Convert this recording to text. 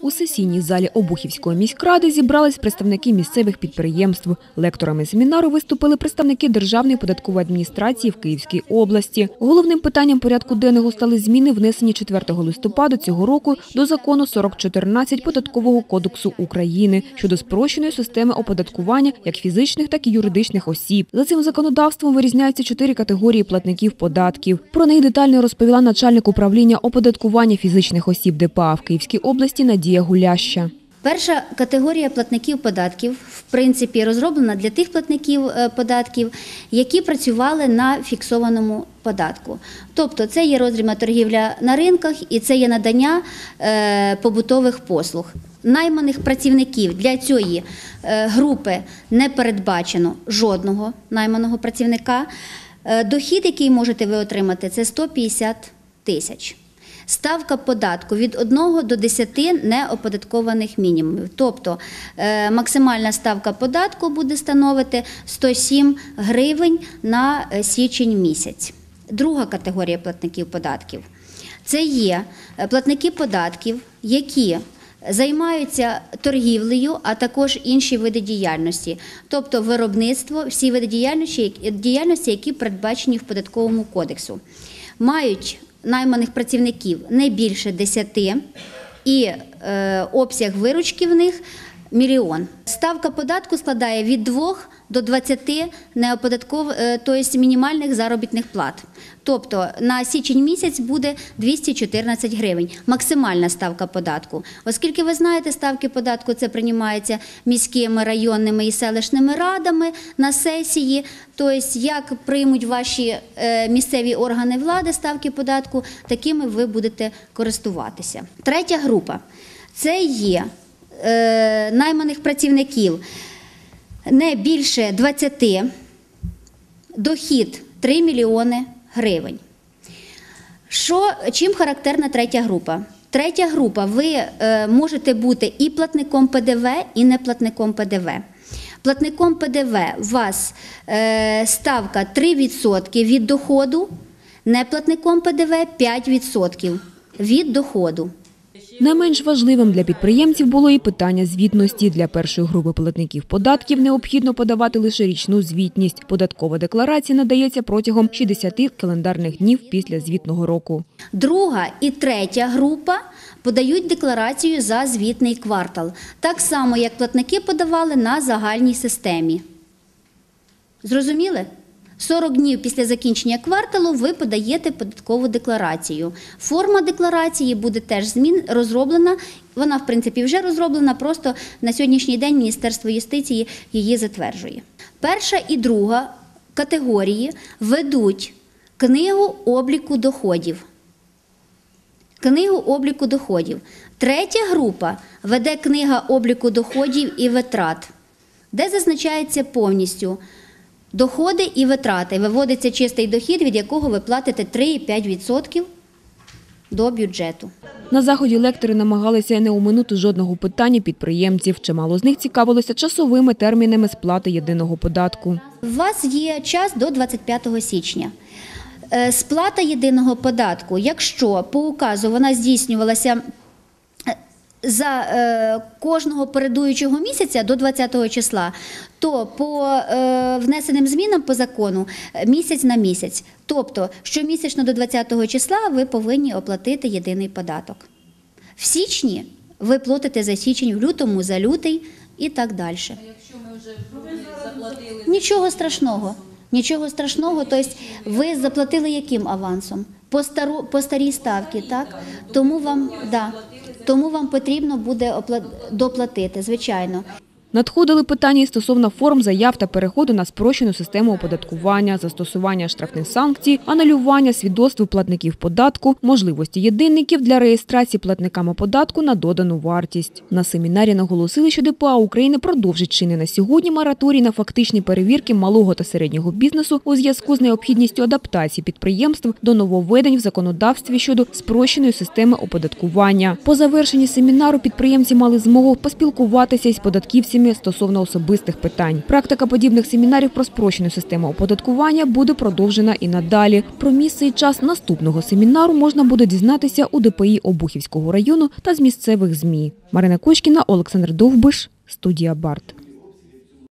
У сесійній залі Обухівської міськради зібрались представники місцевих підприємств. Лекторами семінару виступили представники Державної податкової адміністрації в Київській області. Головним питанням порядку денного стали зміни, внесені 4 листопада цього року до закону 4014 Податкового кодексу України щодо спрощеної системи оподаткування як фізичних, так і юридичних осіб. За цим законодавством вирізняються чотири категорії платників податків. Про неї детально розповіла начальник управління оподаткування фізичних осіб ДПА в Київській області Надія Гуляща. Перша категорія платників податків, в принципі, розроблена для тих платників е, податків, які працювали на фіксованому податку. Тобто це є роздрібна торгівля на ринках і це є надання е, побутових послуг. Найманих працівників для цієї е, групи не передбачено жодного найманого працівника. Дохід, який можете ви отримати, це 150 тисяч. Ставка податку від 1 до 10 неоподаткованих мінімумів. Тобто е, максимальна ставка податку буде становити 107 гривень на е, січень місяць. Друга категорія платників податків це є е, платники податків, які Займаються торгівлею, а також інші види діяльності, тобто виробництво, всі види діяльності, діяльності, які передбачені в податковому кодексу, мають найманих працівників не більше 10 і е, обсяг виручки в них мільйон. Ставка податку складає від 2 до 20 неоподатков, тобто мінімальних заробітних плат. Тобто на січень місяць буде 214 гривень, максимальна ставка податку. Оскільки ви знаєте, ставки податку це приймаються міськими, районними і селищними радами на сесії. Тобто, як приймуть ваші е, місцеві органи влади ставки податку, такими ви будете користуватися. Третя група це є е, найманих працівників не більше 20, дохід 3 мільйони гривень. Що, чим характерна третя група? Третя група, ви е, можете бути і платником ПДВ, і не платником ПДВ. Платником ПДВ у вас е, ставка 3% від доходу, неплатником ПДВ 5% від доходу. Не менш важливим для підприємців було і питання звітності. Для першої групи платників податків необхідно подавати лише річну звітність. Податкова декларація надається протягом 60 календарних днів після звітного року. Друга і третя група подають декларацію за звітний квартал, так само як платники подавали на загальній системі. Зрозуміли? 40 днів після закінчення кварталу ви подаєте податкову декларацію. Форма декларації буде теж змін розроблена. Вона, в принципі, вже розроблена. Просто на сьогоднішній день Міністерство юстиції її затверджує. Перша і друга категорії ведуть книгу обліку доходів. Книгу обліку доходів. Третя група веде книга обліку доходів і витрат, де зазначається повністю доходи і витрати. Виводиться чистий дохід, від якого ви платите 3,5% до бюджету. На заході лектори намагалися не оминути жодного питання підприємців. Чимало з них цікавилося часовими термінами сплати єдиного податку. У вас є час до 25 січня. Е, Сплата єдиного податку, якщо по указу вона здійснювалася за е, кожного передуючого місяця до 20 числа, то по е, внесеним змінам по закону е, місяць на місяць. Тобто, щомісячно до 20 числа ви повинні оплатити єдиний податок. В січні ви платите за січень, в лютому за лютий і так далі. А якщо ми вже заплатили Нічого страшного. Нічого страшного, тобто ви заплатили яким авансом? По, стару, по старій ставці, так? Тому вам, да, тому вам потрібно буде доплатити, звичайно. Надходили питання і стосовно форм заяв та переходу на спрощену систему оподаткування, застосування штрафних санкцій, анулювання свідоцтв платників податку, можливості єдинників для реєстрації платниками податку на додану вартість. На семінарі наголосили, що ДПА України продовжить чинний на сьогодні мораторій на фактичні перевірки малого та середнього бізнесу у зв'язку з необхідністю адаптації підприємств до нововведень в законодавстві щодо спрощеної системи оподаткування. По завершенні семінару підприємці мали змогу поспілкуватися із податківцями роздумі стосовно особистих питань. Практика подібних семінарів про спрощену систему оподаткування буде продовжена і надалі. Про місце і час наступного семінару можна буде дізнатися у ДПІ Обухівського району та з місцевих ЗМІ. Марина Кочкіна, Олександр Довбиш, студія Барт.